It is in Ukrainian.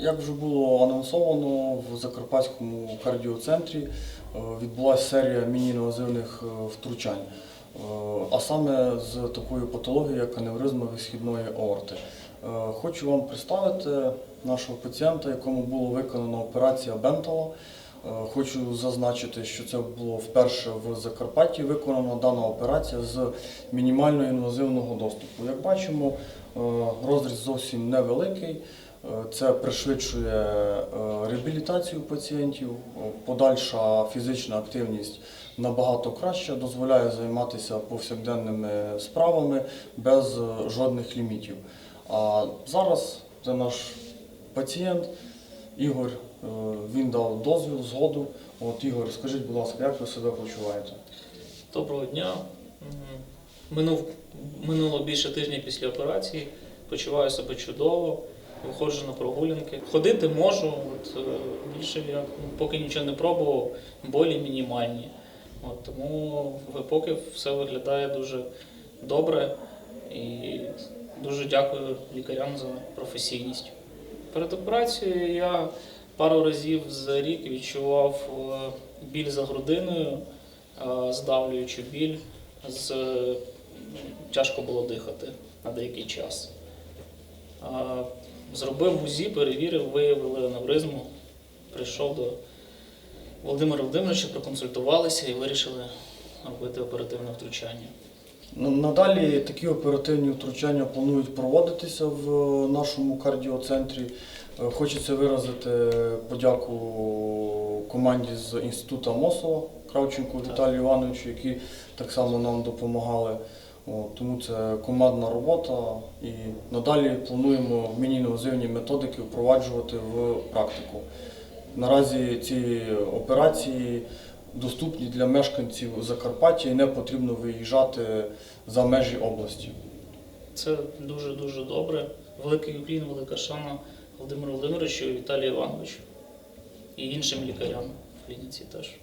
Як вже було анонсовано, в Закарпатському кардіоцентрі е, відбулася серія міні-інвазивних е, втручань, Е, а саме з такою патологією, як аневризма висхідної аорти. Хочу вам представити нашого пацієнта, якому було виконано операція Бентала. Хочу зазначити, що це було вперше в Закарпатті виконана дана операція з мінімально інвазивного доступу. Як бачимо, розріз зовсім невеликий. Е, Це пришвидшує е, реабілітацію пацієнтів, е, подальша фізична активність набагато краща, дозволяє займатися повсякденними справами без жодних лімітів. А зараз це наш пацієнт Ігор. Він дав дозвіл, згоду. От Ігор, скажіть, будь ласка, як ви себе почуваєте? Доброго дня. Минув, минуло більше тижня після операції. Почуваю себе чудово, виходжу на прогулянки. Ходити можу, от, е, більше я ну, поки нічого не пробував, болі мінімальні. От, тому поки все виглядає дуже добре і дуже дякую лікарям за професійність. Перед операцією я пару разів за рік відчував е, біль за грудиною, е, здавлюючу біль, з, тяжко було дихати на деякий час. Е, Зробив УЗІ, перевірив, виявили аневризму. Прийшов до Володимира Володимировича, проконсультувалися і вирішили робити оперативне втручання. Ну, Надалі такі оперативні втручання планують проводитися в нашому кардіоцентрі. Е, Хочеться виразити подяку команді з інституту Мосова Кравченку. Віталію Івановичу, які так само нам допомагали. Тому це командна робота і надалі плануємо міні-інвазивні методики впроваджувати в практику. Наразі ці операції доступні для мешканців Закарпаття і не потрібно виїжджати за межі області. Це дуже-дуже добре. Великий уклін, велика шана Володимиру Володимировичу Віталію Івановичу і іншим лікарям в клініці теж.